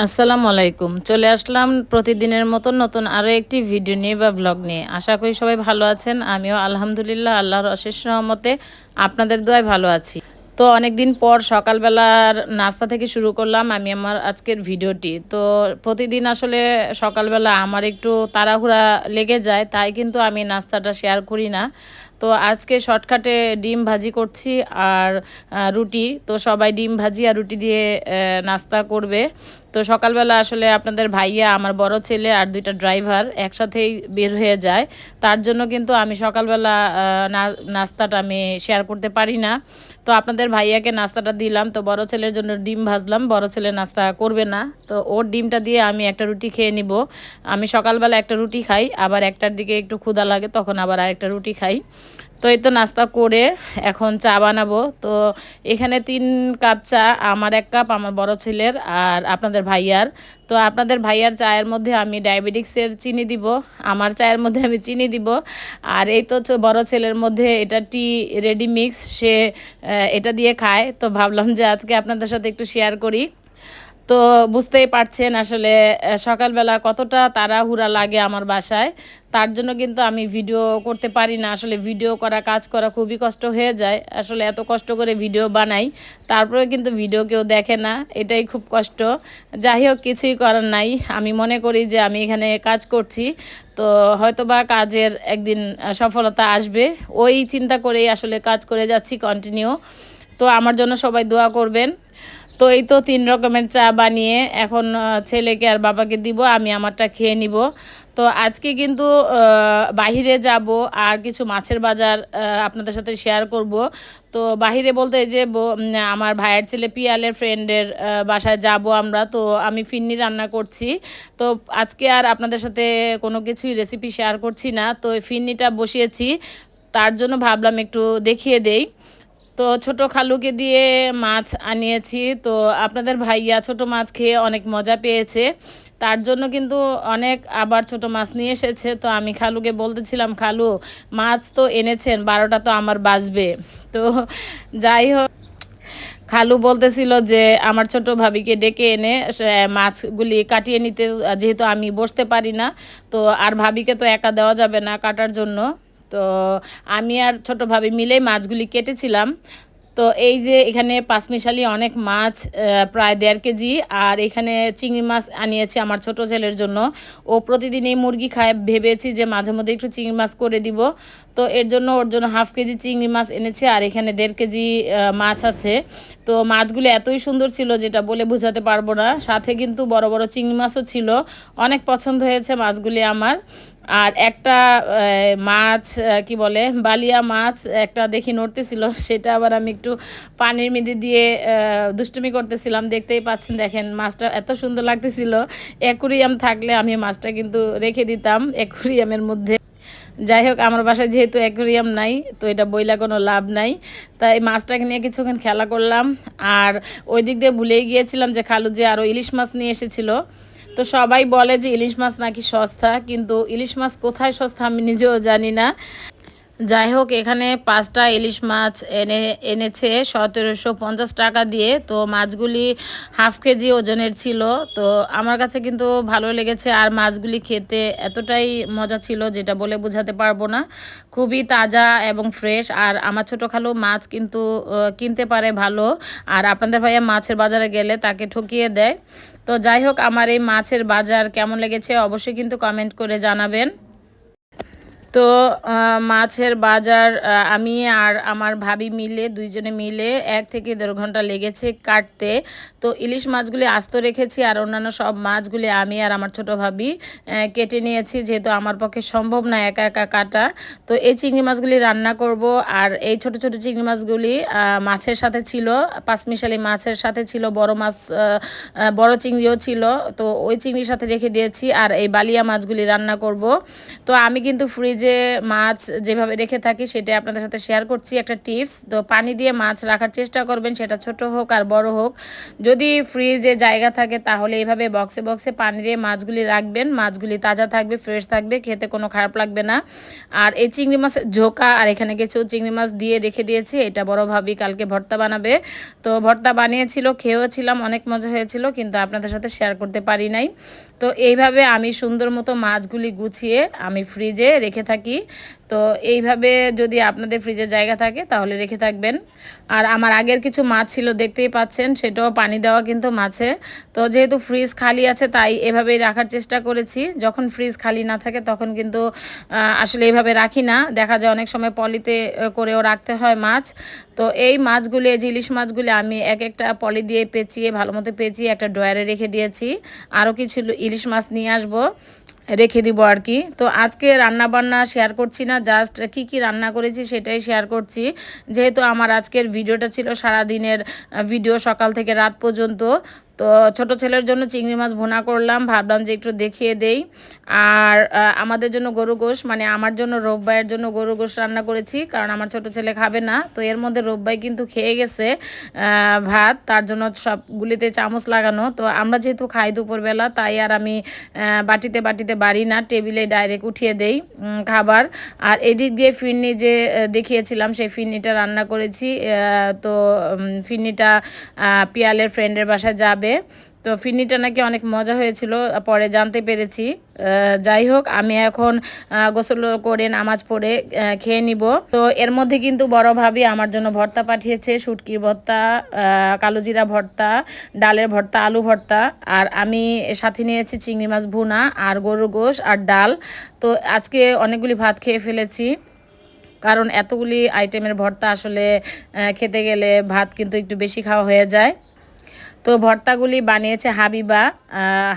আসসালামু আলাইকুম। চলে আসলাম প্রতিদিনের মতন নতুন আরও একটি ভিডিও নিয়ে বা ব্লগ নিয়ে। আশা করি সবাই ভালো আছেন, আমিও আলহামদুলিল্লাহ আল্লাহর অশেষ রহমতে আপনাদের দোয়ায় ভালো আছি। তো অনেক দিন পর সকালবেলার নাস্তা থেকে শুরু করলাম আমি আমার আজকের ভিডিওটি। তো প্রতিদিন আসলে সকালবেলা আমার একটু তাড়াহুড়া লেগে যায়, তাই কিন্তু আমি নাস্তাটা শেয়ার করি না। তো আজকে শর্টকাটে ডিম ভাজি করছি আর রুটি। তো সবাই ডিম ভাজি আর রুটি দিয়ে নাস্তা করবে। তো সকালবেলা আসলে আপনাদের ভাইয়া, আমার বড় ছেলে আর দুইটা ড্রাইভার একসাথেই বের হয়ে যায়। তার জন্য কিন্তু আমি সকালবেলা নাস্তাটা আমি শেয়ার করতে পারি না। তো আপনাদের ভাইয়াকে নাস্তাটা দিলাম। তো বড় ছেলের জন্য ডিম ভাজলাম। বড় ছেলে নাস্তা করবে না। তো ওর ডিমটা দিয়ে আমি একটা রুটি খেয়ে নিব। আমি সকালবেলা একটা রুটি খাই, আবার একটার দিকে একটু ক্ষুধা লাগে, তখন আবার আরেকটা রুটি খাই। তো এই তো নাস্তা করে এখন চা বানাবো। তো এখানে তিন কাপ চা, আমার এক কাপ, আমার বড় ছেলের আর আপনাদের ভাইয়ার। তো আপনাদের ভাইয়ার চায়ের মধ্যে আমি ডায়াবেটিক্সের চিনি দিব, আমার চায়ের মধ্যে আমি চিনি দিব। আর এই তো বড় ছেলের মধ্যে এটা টি রেডি মিক্স, সে এটা দিয়ে খায়। তো ভাবলাম যে আজকে আপনাদের সাথে একটু শেয়ার করি। তো বুঝতেই পারছেন আসলে সকালবেলা কতটা তাড়াহুড়া লাগে আমার বাসায়। তার জন্য কিন্তু আমি ভিডিও করতে পারি না। আসলে ভিডিও করা, কাজ করা খুবই কষ্ট হয়ে যায়। আসলে এত কষ্ট করে ভিডিও বানাই তারপরে কিন্তু ভিডিও কেউ দেখে না। এটাই খুব কষ্ট। যাই হোক, কিছুই করার নাই। আমি মনে করি যে আমি এখানে কাজ করছি। তো হয়তোবা কাজের একদিন সফলতা আসবে। ওই চিন্তা করেই আসলে কাজ করে যাচ্ছি কন্টিনিউ তো আমার জন্য সবাই দোয়া করবেন। তো এই তো তিন রকমের চা বানিয়ে এখন ছেলেকে আর বাবাকে দিব, আমি আমারটা খেয়ে নিব। তো আজকে কিন্তু বাহিরে যাব আর কিছু মাছের বাজার আপনাদের সাথে শেয়ার করব। তো বাহিরে বলতে এই যে আমার ভাইয়ের ছেলে পিয়ালের ফ্রেন্ডের বাসায় যাব আমরা। তো আমি ফিন্নি রান্না করছি। তো আজকে আর আপনাদের সাথে কোনো কিছুই রেসিপি শেয়ার করছি না। তো ফিন্নিটা বসিয়েছি। তার জন্য ভাবলাম একটু দেখিয়ে দেই। তো ছোট খালুকে দিয়ে মাছ আনিয়েছি। তো আপনাদের ভাইয়া ছোট মাছ খেয়ে অনেক মজা পেয়েছে। তার জন্য কিন্তু অনেক আবার ছোট মাছ নিয়ে এসেছে। তো আমি খালুকে বলতেছিলাম, খালু, মাছ তো এনেছেন, বারোটা তো আমার বাজবে তো যাই হোক, খালু বলতেছিল যে আমার ছোট ভাবিকে ডেকে এনে মাছগুলি কাটিয়ে নিতে, যেহেতু আমি বসতে পারি না, তো আর ভাবিকে তো একা দেওয়া যাবে না কাটার জন্য। তো আমি আর ছোটোভাবে মিলে মাছগুলি কেটেছিলাম। তো এই যে এখানে পাঁচমিশালি অনেক মাছ প্রায় দেড় কেজি, আর এখানে চিংড়ি মাছ আনিয়েছি আমার ছোট ছেলের জন্য। ও প্রতিদিন এই মুরগি খায়, ভেবেছি যে মাঝে মধ্যে একটু চিংড়ি মাছ করে দিব। তো এর জন্য ওর জন্য হাফ কেজি চিংড়ি মাছ এনেছে, আর এখানে দেড় কেজি মাছ আছে। তো মাছগুলো এতই সুন্দর ছিল যেটা বলে বোঝাতে পারব না। সাথে কিন্তু বড় বড় চিংড়ি মাছও ছিল। অনেক পছন্দ হয়েছে মাছগুলি আমার। আর একটা মাছ কি বলে, বালিয়া মাছ একটা দেখি নড়তেছিল, সেটা আবার আমি একটু পানির মধ্যে দিয়ে দুষ্টুমি করতেছিলাম। দেখতেই পাচ্ছেন, দেখেন মাছটা এত সুন্দর লাগতেছিল। অ্যাকুরিয়াম থাকলে আমি মাছটা কিন্তু রেখে দিতাম অ্যাকুরিয়ামের মধ্যে। যাই হোক আমার বাসায় যেহেতু অ্যাকোরিয়াম নাই, তো এটা বইলা কোনো লাভ নাই। তাই মাছটাকে নিয়ে কিছুক্ষণ খেলা করলাম। আর ওই দিক দিয়ে ভুলেই গিয়েছিলাম যে খালু যে আরও ইলিশ মাছ নিয়ে এসেছিল। তো সবাই বলে যে ইলিশ মাছ নাকি সস্তা, কিন্তু ইলিশ মাছ কোথায় সস্তা আমি নিজেও জানি না। যাই হোক এখানে পাঁচটা ইলিশ মাছ এনে, এনেছে। সতেরোশো পঞ্চাশ টাকা দিয়ে। তো মাছগুলি হাফ কেজি ওজনের ছিল। তো আমার কাছে কিন্তু ভালো লেগেছে। আর মাছগুলি খেতে এতটাই মজা ছিল যেটা বলে বোঝাতে পারব না। খুবই তাজা এবং ফ্রেশ। আর আমার ছোটো খালু মাছ কিন্তু কিনতে পারে ভালো। আর আপনাদের ভাইয়া মাছের বাজারে গেলে তাকে ঠকিয়ে দেয়। তো যাই হোক আমার এই মাছের বাজার কেমন লেগেছে অবশ্যই কিন্তু কমেন্ট করে জানাবেন। তো মাছের বাজার আমি আর আমার ভাবি মিলে, দুইজনে মিলে এক থেকে দেড় ঘণ্টা লেগেছে কাটতে। তো ইলিশ মাছগুলি আস্ত রেখেছি আর অন্যান্য সব মাছগুলি আমি আর আমার ছোট ভাবি কেটে নিয়েছি যেহেতু আমার পক্ষে সম্ভব না একা একা কাটা। তো এই চিংড়ি মাছগুলি রান্না করব আর এই ছোট ছোট চিংড়ি মাছগুলি মাছের সাথে ছিল, পাঁচমিশালি মাছের সাথে ছিল, বড় মাছ বড় চিংড়িও ছিল। তো ওই চিংড়ির সাথে রেখে দিয়েছি আর এই বালিয়া মাছগুলি রান্না করব। তো আমি কিন্তু ফ্রিজে ফ্রিজে মাছ যেভাবে রেখে থাকি সেটা আপনাদের সাথে শেয়ার করছি একটা টিপস তো পানি দিয়ে মাছ রাখার চেষ্টা করবেন, সেটা ছোট হোক আর বড় হোক। যদি ফ্রিজে জায়গা থাকে তাহলে এইভাবে বক্সে বক্সে পানি দিয়ে মাছগুলি রাখবেন। মাছগুলি তাজা থাকবে ফ্রেশ থাকবে, খেতে কোনো খারাপ লাগবে না। আর এই চিংড়ি মাছের ঝোঁকা, আর এখানে কিছু চিংড়ি মাছ দিয়ে রেখে দিয়েছি, এটা বড় ভাবি কালকে ভর্তা বানাবে। তো ভর্তা বানিয়েছিল খেয়েও ছিলাম অনেক মজা হয়েছিল, কিন্তু আপনাদের সাথে শেয়ার করতে পারি নাই। তো এইভাবে আমি সুন্দর মতো মাছগুলি গুছিয়ে আমি ফ্রিজে রেখে থাকি। থাকি। তো এইভাবে যদি আপনাদের ফ্রিজে জায়গা থাকে, তাহলে রেখে থাকবেন। আর আমার আগের কিছু মাছ ছিল, দেখতেই পাচ্ছেন, সেটাও পানি দেওয়া কিন্তু মাছে। তো যেহেতু ফ্রিজ খালি আছে, তাই এভাবেই রাখার চেষ্টা করেছি। যখন ফ্রিজ খালি না থাকে, তখন কিন্তু আসলে এইভাবে রাখি না। দেখা যায় অনেক সময় পলিতে করেও রাখতে হয় মাছ। তো এই মাছগুলি যে ইলিশ মাছগুলি, আমি এক একটা পলি দিয়ে পেঁচিয়ে, ভালো মতো পেঁচিয়ে একটা ড্রয়ারে রেখে দিয়েছি। আরও কিছু ইলিশ মাছ নিয়ে আসব, রেখে দিব আর কি। তো আজকে রান্না বান্না শেয়ার করছি না জাস্ট কি কি রান্না করেছি সেটাই শেয়ার করছি। যেহেতু আমার আজকের ভিডিওটা ছিল সারা দিনের ভিডিও সকাল থেকে রাত পর্যন্ত। তো ছোট ছেলের জন্য চিংড়ি মাছ ভুনা করলাম, ভাবলাম যে একটু দেখিয়ে দেই। আর আমাদের জন্য গরু গোশ মানে আমার জন্য, রোববাইয়ের জন্য গরু গোশ রান্না করেছি, কারণ আমার ছোট ছেলে খাবে না। তো এর মধ্যে রোববাই কিন্তু খেয়ে গেছে ভাত, তার জন্য সবগুলিতে চামচ লাগানো। তো আমরা যেহেতু খাই দুপুরবেলা, তাই আর আমি বাটিতে বাটিতে বাড়ি না, টেবিলে ডাইরেক্ট উঠিয়ে দেই খাবার। আর এদিক দিয়ে ফিরনি যে দেখিয়েছিলাম, সেই ফিরনিটা রান্না করেছি তো ফিরনিটা পিয়ালের ফ্রেন্ডের বাসায় যাবে। তো ফিরনিটা নাকি অনেক মজা হয়েছিল, পরে জানতে পেরেছি। যাই হোক, আমি এখন গোসল করে নামাজ পড়ে খেয়ে নিব। তো এর মধ্যে কিন্তু বড় ভাবি আমার জন্য ভর্তা পাঠিয়েছে, শুটকির ভর্তা কালোজিরা ভর্তা, ডালের ভর্তা, আলু ভর্তা। আর আমি সাথে নিয়েছি চিংড়ি মাছ ভুনা আর গরুর গোশ আর ডাল। তো আজকে অনেকগুলি ভাত খেয়ে ফেলেছি, কারণ এতগুলি আইটেমের ভর্তা আসলে খেতে গেলে ভাত কিন্তু একটু বেশি খাওয়া হয়ে যায়। তো ভর্তাগুলি বানিয়েছে হাবিবা।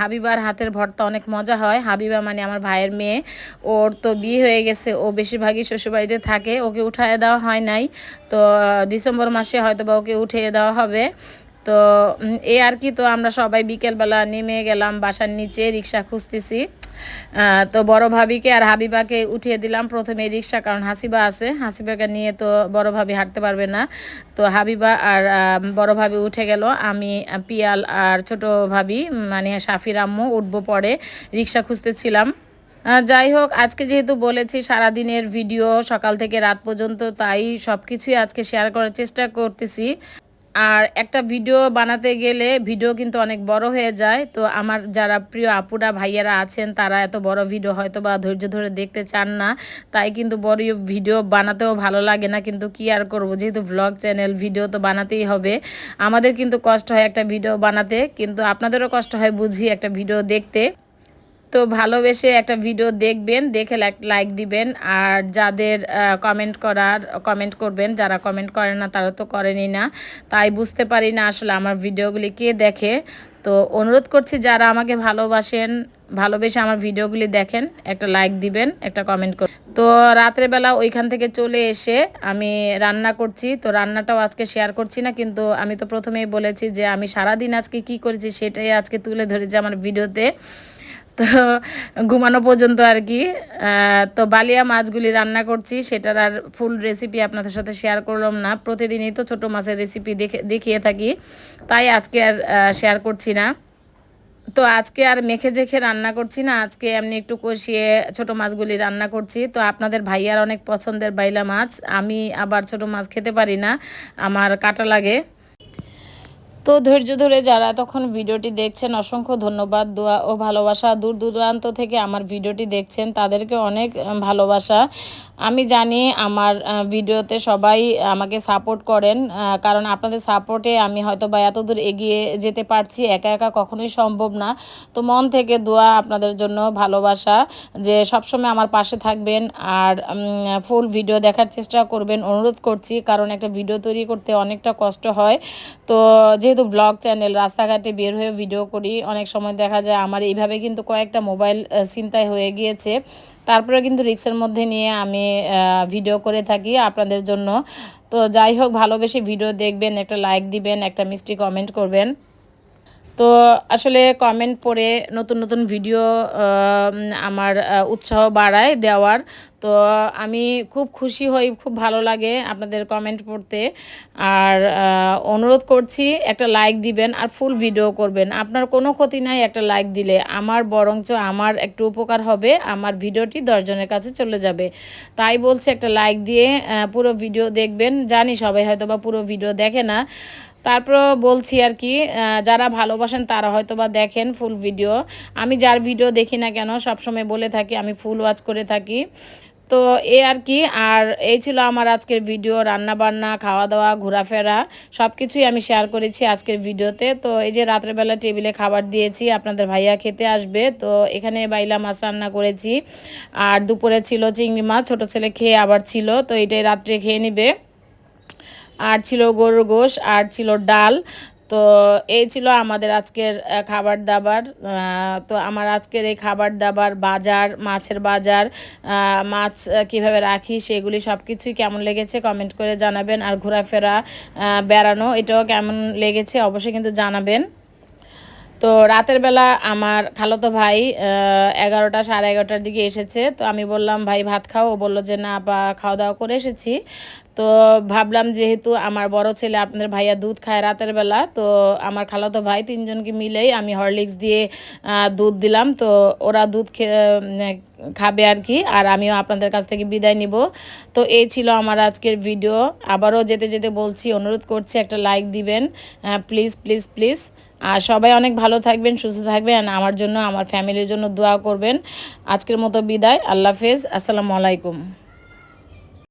হাবিবার হাতের ভর্তা অনেক মজা হয়। হাবিবা মানে আমার ভাইয়ের মেয়ে। ওর তো বিয়ে হয়ে গেছে। ও বেশিরভাগই শ্বশুরবাড়িতে থাকে। ওকে উঠায় দেওয়া হয় নাই। তো ডিসেম্বর মাসে হয়তো বা ওকে উঠিয়ে দেওয়া হবে। তো এ আর কি। তো আমরা সবাই বিকেলবেলা নেমে গেলাম বাসার নিচে রিক্সা খুঁজতেছি। তো বড় ভাবিকে আর হাবিবাকে উঠিয়ে দিলাম প্রথমে রিক্সা, কারণ হাসিবা আছে। হাসিবাকে নিয়ে তো বড় ভাবি হাঁটতে পারবে না। তো হাবিবা আর বড় ভাবি উঠে গেল। আমি, পিয়াল আর ছোট ভাবি মানে সাফির আম্মু উঠবো পরে রিক্সা খুঁজতেছিলাম। যাই হোক, আজকে যেহেতু বলেছি সারাদিনের ভিডিও সকাল থেকে রাত পর্যন্ত, তাই সব কিছুই আজকে শেয়ার করার চেষ্টা করতেছি। আর একটা ভিডিও বানাতে গেলে ভিডিও কিন্তু অনেক বড় হয়ে যায়। তো আমার যারা প্রিয় আপুরা, ভাইয়ারা আছেন, তারা এত বড় ভিডিও হয়তো বা ধৈর্য ধরে দেখতে চান না। তাই কিন্তু বড় ভিডিও বানাতেও ভালো লাগে না। কিন্তু কি আর করব? যেহেতু ব্লগ চ্যানেল ভিডিও তো বানাতেই হবে। আমাদের কিন্তু কষ্ট হয় একটা ভিডিও বানাতে। কিন্তু আপনাদেরও কষ্ট হয় বুঝি একটা ভিডিও দেখতে। তো ভালোবেসে একটা ভিডিও দেখবেন, দেখে লাইক দিবেন। আর যাদের কমেন্ট করার কমেন্ট করবেন, যারা কমেন্ট করেন না, তারা তো করেনই না। তাই বুঝতে পারি না আসলে আমার ভিডিওগুলি কে দেখে। তো অনুরোধ করছি, যারা আমাকে ভালোবাসেন, ভালোবেসে আমার ভিডিওগুলি দেখেন, একটা লাইক দিবেন, একটা কমেন্ট কর তো রাত্রেবেলা ওইখান থেকে চলে এসে আমি রান্না করছি। তো রান্নাটাও আজকে শেয়ার করছি না, কিন্তু আমি তো প্রথমেই বলেছি যে আমি সারাদিন আজকে কি করেছি, সেটাই আজকে তুলে ধরেছি আমার ভিডিওতে তো ঘুমানো পর্যন্ত আর কি। তো বালিয়া মাছগুলি রান্না করছি, সেটার আর ফুল রেসিপি আপনাদের সাথে শেয়ার করলাম না। প্রতিদিনই তো ছোটো মাছের রেসিপি দেখে, দেখিয়ে থাকি, তাই আজকে আর শেয়ার করছি না। তো আজকে আর মেখে জেখে রান্না করছি না, আজকে এমনি একটু কষিয়ে ছোট মাছগুলি রান্না করছি। তো আপনাদের ভাইয়ার অনেক পছন্দের বাইলা মাছ, আমি আবার ছোট মাছ খেতে পারি না, আমার কাটা লাগে। তো ধৈর্য ধরে যারা তখন ভিডিওটি দেখছেন, অসংখ্য ধন্যবাদ, দোয়া ও ভালোবাসা। দূর দূরান্ত থেকে আমার ভিডিওটি দেখছেন, তাদেরকে অনেক ভালোবাসা। আমি জানি আমার ভিডিওতে সবাই আমাকে সাপোর্ট করেন কারণ আপনাদের সাপোর্টে আমি হয়তো বা এত দূর এগিয়ে যেতে পারছি, একা একা কখনোই সম্ভব না। তো মন থেকে দোয়া, আপনাদের জন্য ভালোবাসা, যে সবসময় আমার পাশে থাকবেন আর ফুল ভিডিও দেখার চেষ্টা করবেন, অনুরোধ করছি, কারণ একটা ভিডিও তৈরি করতে অনেকটা কষ্ট হয়। তো যেহেতু ব্লগ চ্যানেল রাস্তাঘাটে বের হয়ে ভিডিও করি, অনেক সময় দেখা যায় আমার এইভাবে কিন্তু কয়েকটা মোবাইল চিন্তায় হয়ে গিয়েছে। তারপরে কিন্তু রিক্সের মধ্যে নিয়ে আমি ভিডিও করে থাকি আপনাদের জন্য। তো যাই হোক ভালোবেসে ভিডিও দেখবেন, একটা লাইক দিবেন, একটা মিষ্টি কমেন্ট করবেন। তো আসলে কমেন্ট পড়ে নতুন নতুন ভিডিও আমার উৎসাহ বাড়ায় দেওয়ার। তো আমি খুব খুশি হই, খুব ভালো লাগে আপনাদের কমেন্ট পড়তে। আর অনুরোধ করছি একটা লাইক দিবেন আর ফুল ভিডিও করবেন। আপনার কোনো ক্ষতি নাই একটা লাইক দিলে। আমার বরঞ্চ আমার একটু উপকার হবে, আমার ভিডিওটি দশজনের কাছে চলে যাবে। তাই বলছি একটা লাইক দিয়ে পুরো ভিডিও দেখবেন। জানি সবাই হয়তো বা পুরো ভিডিও দেখে না। তারপর বলছি আর কি যারা ভালোবাসেন তারা হয়তো বা দেখেন ফুল ভিডিও আমি যার ভিডিও দেখি না কেন, সবসময় বলে থাকি, আমি ফুল ওয়াচ করে থাকি। তো এ আর কি, আর এই ছিল আমার আজকের ভিডিও রান্না বান্না খাওয়া দাওয়া ঘোরাফেরা সব কিছুই আমি শেয়ার করেছি আজকের ভিডিওতে তো এই যে রাত্রেবেলা টেবিলে খাবার দিয়েছি, আপনাদের ভাইয়া খেতে আসবে, তো এখানে বাইলা মাছ রান্না করেছি। আর দুপুরে ছিল চিংড়ি মাছ, ছোটো ছেলে খেয়ে আবার ছিল, তো এটাই রাত্রে খেয়ে নিবে। আর ছিল গরুর গোশ, আর ছিল ডাল। তো এই ছিল আমাদের আজকের খাবার দাবার। তো আমার আজকের এই খাবার দাবার, বাজার, মাছের বাজার মাছ কীভাবে রাখি, সেগুলি সব কিছুই কেমন লেগেছে কমেন্ট করে জানাবেন। আর ঘোরাফেরা বেড়ানো, এটাও কেমন লেগেছে অবশ্যই কিন্তু জানাবেন। তো রাতের বেলা আমার খালাতো ভাই এগারোটা সাড়ে এগারোটার দিকে এসেছে। তো আমি বললাম, ভাই, ভাত খাও। ও বলল যে, না বা খাওয়া দাওয়া করে এসেছি। তো ভাবলাম যেহেতু আমার বড় ছেলে আপনাদের ভাইয়া দুধ খায় রাতের বেলা, তো আমার খালাতো ভাই তিনজনকে মিলেই আমি হরলিক্স দিয়ে দুধ দিলাম। তো ওরা দুধ খাবে আর কি, আর আমিও আপনাদের কাছ থেকে বিদায় নিব। তো এই ছিল আমার আজকের ভিডিও। আবারও যেতে যেতে বলছি, অনুরোধ করছি একটা লাইক দিবেন। Please please please. আর সবাই অনেক ভালো থাকবেন, সুস্থ থাকবেন আমার জন্য, আমার ফ্যামিলির জন্য দোয়া করবেন। আজকের মতো বিদায়, আল্লাহ হাফেজ, আসসালামু আলাইকুম।